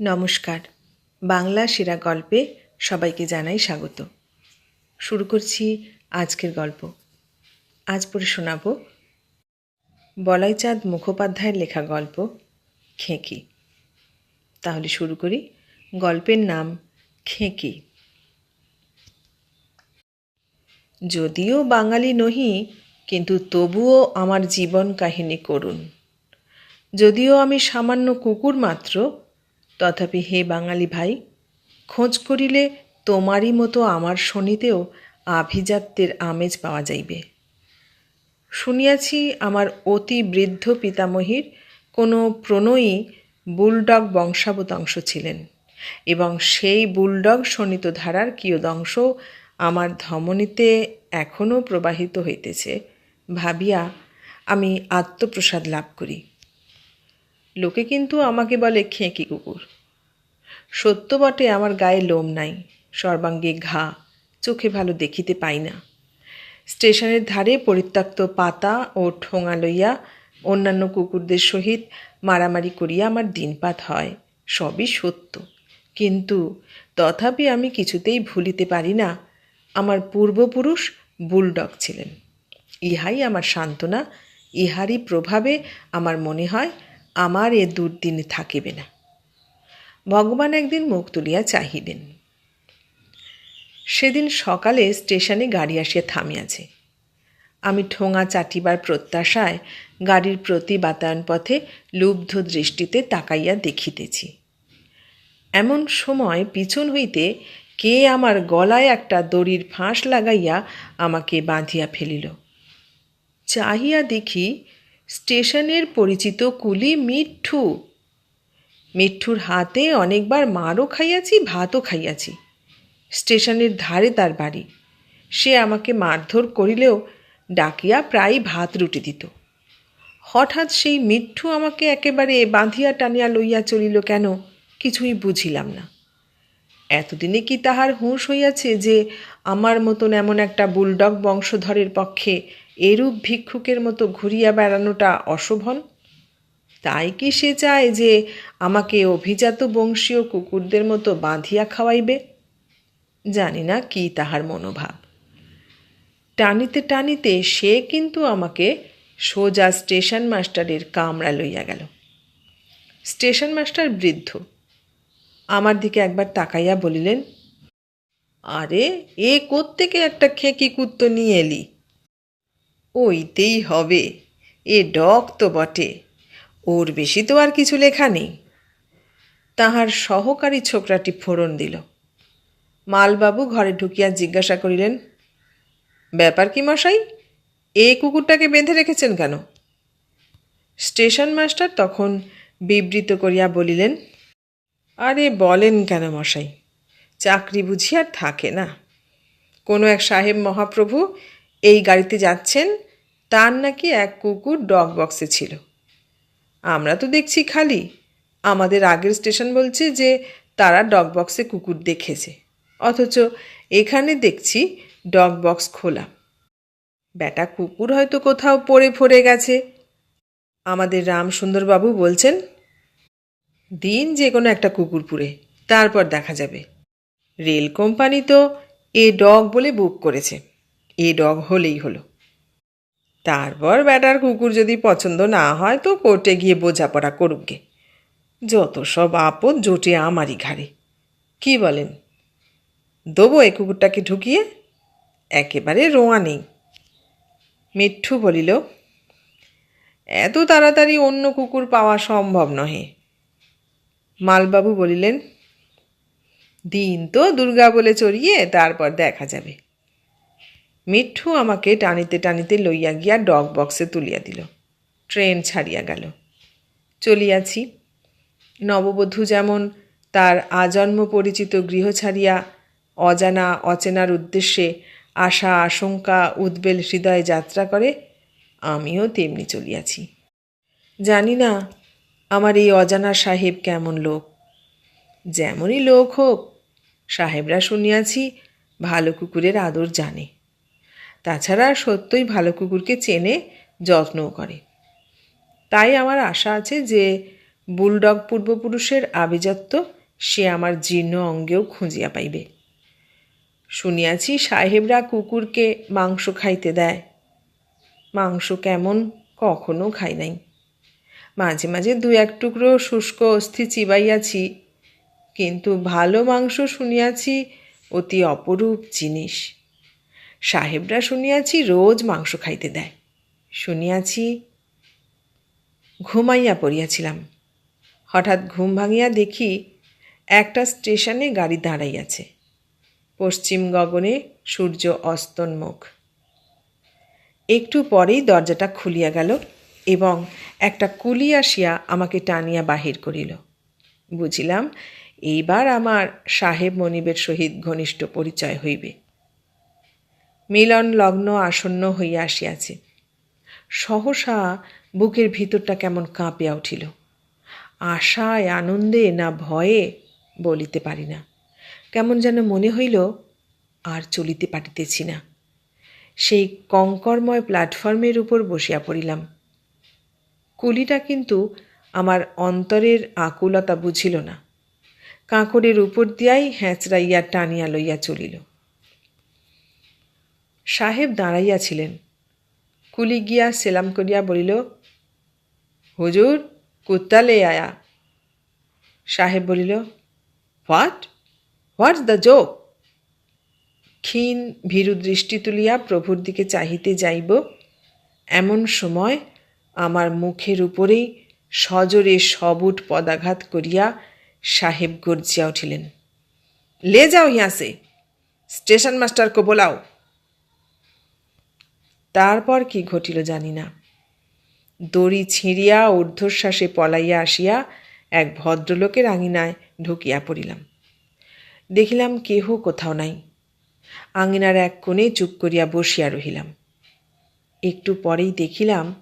নমস্কার। বাংলা সেরা গল্পে সবাইকে জানাই স্বাগত। শুরু করছি আজকের গল্প। আজ পড়ে শোনাব বলাইচাঁদ মুখোপাধ্যায়ের লেখা গল্প খেঁকি। তাহলে শুরু করি। গল্পের নাম খেঁকি। যদিও বাঙালি নহি, কিন্তু তবুও আমার জীবন কাহিনী করুন। যদিও আমি সামান্য কুকুর মাত্র তথাপি হে বাঙালি ভাই, খোঁজ করিলে তোমারই মতো আমার শনিতেও আভিজাত্যের আমেজ পাওয়া যাইবে। শুনিয়াছি আমার অতি বৃদ্ধ পিতামহীর কোনো প্রণয়ী বুলডগ বংশাবতাংশ ছিলেন, এবং সেই বুলডগ শোণিত ধারার কিয়দংশ আমার ধমনীতে এখনও প্রবাহিত হইতেছে। ভাবিয়া আমি আত্মপ্রসাদ লাভ করি। লোকে কিন্তু আমাকে বলে, খেঁকি কুকুর। সত্য বটে, আমার গায়ে লোম নাই, সর্বাঙ্গে ঘা, চোখে ভালো দেখিতে পাই না। স্টেশনের ধারে পরিত্যক্ত পাতা ও ঠোঙা লইয়া অন্যান্য কুকুরদের সহিত মারামারি করিয়া আমার দিনপাত হয়, সবই সত্য। কিন্তু তথাপি আমি কিছুতেই ভুলিতে পারি না, আমার পূর্বপুরুষ বুলডগ ছিলেন। ইহাই আমার সান্ত্বনা, ইহারই প্রভাবে আমার মনে হয় আমার এ দুর্দিনে থাকিবে না। ভগবান একদিন মুখ তুলিয়া চাহিবেন সেদিন সকালে স্টেশনে গাড়ি আসিয়া থামিয়াছে। আমি ঠোঙা চাটিবার প্রত্যাশায় গাড়ির প্রতি বাতায়ন পথে লুব্ধ দৃষ্টিতে তাকাইয়া দেখিতেছি। এমন সময় পিছন হইতে কে আমার গলায় একটা দড়ির ফাঁস লাগাইয়া আমাকে বাঁধিয়া ফেলিল। চাহিয়া দেখি স্টেশনের পরিচিত কুলি মিঠু। মিঠুর হাতে অনেকবার মারও খাইয়াছি, ভাতও খাইয়াছি। স্টেশনের ধারে তার বাড়ি। সে আমাকে মারধর করিলেও ডাকিয়া প্রায় ভাত রুটি দিত। হঠাৎ সেই মিঠু আমাকে একেবারে বাঁধিয়া টানিয়া লইয়া চলিল কেন কিছুই বুঝিলাম না। এতদিনে কি তাহার হুঁশ হইয়াছে যে আমার মতন এমন একটা বুলডগ বংশধরের পক্ষে এরূপ ভিক্ষুকের মতো ঘুরিয়া বেড়ানোটা অশোভন? তাই কি সে চায় যে আমাকে অভিজাত বংশীয় কুকুরদের মতো বাঁধিয়া খাওয়াইবে? জানি না কি তাহার মনোভাব। টানিতে টানিতে সে কিন্তু আমাকে সোজা স্টেশন মাস্টারের কামরা লইয়া গেল। স্টেশন মাস্টার বৃদ্ধ। আমার দিকে একবার তাকাইয়া বলিলেন, আরে, এ কোত্থেকে একটা খেকি কুত্ত নিয়ে এলি? ওইতেই হবে। এ ডক তো বটে। ওর বেশি তো আর কিছু লেখা নেই। তাহার সহকারী ছোকরাটি ফোড়ন দিল। মালবাবু ঘরে ঢুকিয়া জিজ্ঞাসা করিলেন, ব্যাপার কি মশাই? এ কুকুরটাকে বেঁধে রেখেছেন কেন? স্টেশন মাস্টার তখন বিবৃত করিয়া বলিলেন, আরে বলেন কেন মশাই? চাকরি বুঝি আর থাকে না। কোনো এক সাহেব মহাপ্রভু এই গাড়িতে যাচ্ছেন, তার নাকি এক কুকুর ডগ বক্সে ছিল। আমরা তো দেখছি খালি। আমাদের আগের স্টেশন বলছে যে তারা ডগ বক্সে কুকুর দেখেছে। অথচ এখানে দেখছি ডগ বক্স খোলা। বেটা কুকুর হয়তো কোথাও পড়ে ফরে গেছে। আমাদের রামসুন্দরবাবু বলছেন, দিন যে কোনো একটা কুকুর পুরে তারপর দেখা যাবে। রেল কোম্পানি তো এ ডগ বলে বুক করেছে। এ ডগ হলেই হলো। তারপর ব্যাটার কুকুর যদি পছন্দ না হয় তো কোর্টে গিয়ে বোঝাপড়া করুক করুকগে যত সব আপদ জোটে আমারই ঘাড়ে। কি বলেন? দেবো এ কুকুরটাকে ঢুকিয়ে? একেবারে রোয়া নেই। মিঠু বলিল, এত তাড়াতাড়ি অন্য কুকুর পাওয়া সম্ভব নহে। মালবাবু বলিলেন, দিন তো দুর্গা বলে চড়িয়ে তারপর দেখা যাবে। মিঠু আমাকে টানিতে টানিতে লইয়া গিয়া ডগ বক্সে তুলিয়া দিল। ট্রেন ছাড়িয়া গেল। চলিয়াছি। নববধূ যেমন তার আজন্ম পরিচিত গৃহ ছাড়িয়া অজানা অচেনার উদ্দেশ্যে আশা, আশঙ্কা, উদ্বেল হৃদয়ে যাত্রা করে, আমিও তেমনি চলিয়াছি। জানি না আমার এই অজানা সাহেব কেমন লোক। যেমনই লোক হোক, সাহেবরা শুনিয়াছি ভালো কুকুরের আদর জানে। তাছাড়া সত্যই ভালো কুকুরকে চেনে, যত্নও করে। তাই আমার আশা আছে যে বুলডগ পূর্বপুরুষের আভিজাত্য সে আমার জীর্ণ অঙ্গেও খুঁজিয়া পাইবে। শুনিয়াছি সাহেবরা কুকুরকে মাংস খাইতে দেয়। মাংস কেমন কখনো খাই নাই। মাঝে মাঝে দু এক টুকরো শুষ্ক অস্থি চিবাইয়াছি, কিন্তু ভালো মাংস শুনিয়াছি অতি অপরূপ জিনিস। সাহেবরা শুনিয়াছি রোজ মাংস খাইতে দেয়। শুনিয়াছি ঘুমাইয়া পড়িয়াছিলাম। হঠাৎ ঘুম ভাঙিয়া দেখি একটা স্টেশনে গাড়ি দাঁড়াইয়াছে। পশ্চিম গগনে সূর্য অস্তন্মুখ। একটু পরেই দরজাটা খুলিয়া গেল এবং একটা কুলি আসিয়া আমাকে টানিয়া বাহির করিল। বুঝিলাম, এইবার আমার সাহেব মনিবের সহিত ঘনিষ্ঠ পরিচয় হইবে। মিলন লগ্ন আসন্ন হইয়া আসিয়াছে। সহসা বুকের ভিতরটা কেমন কাঁপিয়া উঠিল। আশায়, আনন্দে না ভয়ে বলিতে পারি না। কেমন যেন মনে হইল, আর চলিতে পারিতেছি না। সেই কঙ্করময় প্ল্যাটফর্মের উপর বসিয়া পড়িলাম। কুলিটা কিন্তু আমার অন্তরের আকুলতা বুঝিল না। কাঁকড়ের উপর দিয়াই হ্যাঁচড়াইয়া টানিয়া লইয়া চলিল। সাহেব দাঁড়াইয়াছিলেন। কুলি গিয়া সেলাম করিয়া বলিল, হুজুর, কুত্তা লে আয়া। সাহেব বলিল, হোয়াট? What's the joke? ক্ষীণ ভীরু দৃষ্টি তুলিয়া প্রভুর দিকে চাহিতে যাইব, এমন সময় আমার মুখের উপরেই সজোরে সবুট পদাঘাত করিয়া সাহেব গর্জিয়া উঠিলেন, লে যাও হিয়াসে, স্টেশন মাস্টারকে বোলাও। তারপর কি ঘটিল জানি না। দড়ি ছিঁড়িয়া ঊর্ধ্বশ্বাসে পলাইয়া আসিয়া এক ভদ্রলোকের আঙিনায় ঢুকিয়া পড়িলাম। দেখিলাম কেহ কোথাও নাই। আঙিনার এক কোণে চুপ করিয়া বসিয়া রহিলাম। একটু পরেই দেখিলাম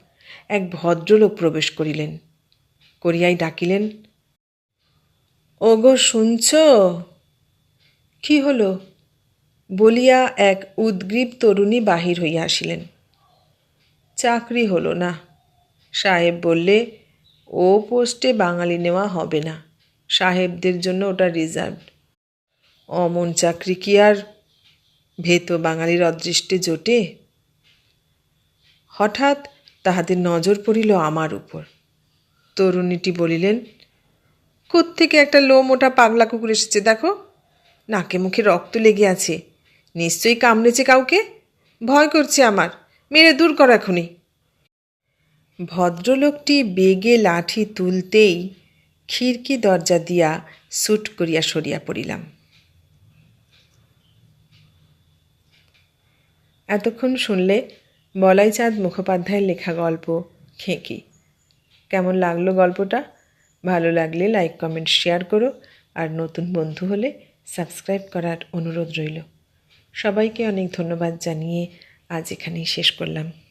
এক ভদ্রলোক প্রবেশ করিলেন। করিয়াই ডাকিলেন, ওগো, শুনছ? কি হলো? বলিয়া এক উদ্গ্রীব তরুণী বাহির হইয়া আসিলেন। চাকরি হলো না। সাহেব বললে, ও পোস্টে বাঙালি নেওয়া হবে না। সাহেবদের জন্য ওটা রিজার্ভ। অমন চাকরি কি আর ভেত বাঙালির অদৃষ্টে জোটে? হঠাৎ তাহাদের নজর পড়িল আমার উপর। তরুণীটি বলিলেন, কোত্থেকে একটা লো মোটা পাগলা কুকুর এসেছে দেখো। নাকে মুখে রক্ত লেগে আছে। নিশ্চয়ই কামড়েছে কাউকে? ভয় করছে আমার। মেরে দূর কর এখনই। ভদ্রলোকটি বেগে লাঠি তুলতেই খিড়কি দরজা দিয়া সুট করিয়া সরিয়া পড়িলাম। এতক্ষণ শুনলে বলাইচাঁদ মুখোপাধ্যায়ের লেখা গল্প খেঁকি। কেমন লাগল গল্পটা? ভালো লাগলে লাইক, কমেন্ট, শেয়ার করো আর নতুন বন্ধু হলে সাবস্ক্রাইব করার অনুরোধ রইল। সবাইকে অনেক ধন্যবাদ জানিয়ে আজ এখানেই শেষ করলাম।